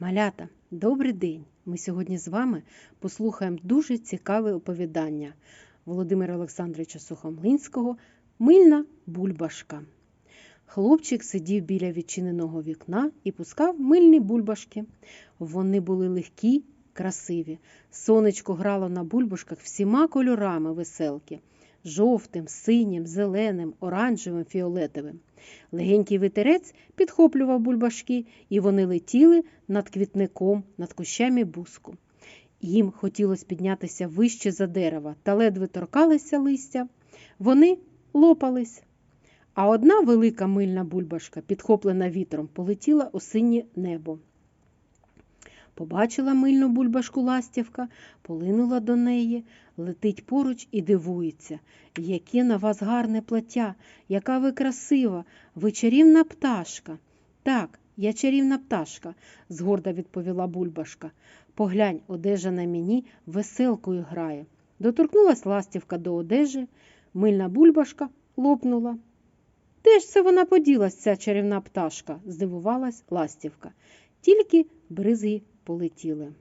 Малята, добрий день! Ми сьогодні з вами послухаємо дуже цікаве оповідання Володимира Олександровича Сухомлинського Мильна бульбашка. Хлопчик сидів біля відчиненого вікна і пускав мильні бульбашки. Вони були легкі, красиві. Сонечко грало на бульбашках всіма кольорами веселки жовтим, синім, зеленим, оранжевим, фіолетовим. Легенький вітерець підхоплював бульбашки, і вони летіли над квітником, над кущами буску. Їм хотілося піднятися вище за дерева та ледве торкалися листя. Вони лопались. А одна велика мильна бульбашка, підхоплена вітром, полетіла у синє небо. Побачила мильну бульбашку ластівка, полинула до неї, летить поруч і дивується, яке на вас гарне плаття, яка ви красива, ви чарівна пташка. Так, я чарівна пташка, згорда відповіла бульбашка. Поглянь, одежа на мені веселкою грає. Доторкнулась ластівка до одежі, мильна бульбашка лопнула. Де ж це вона поділась, ця чарівна пташка? здивувалась ластівка. Тільки бризги полетіли.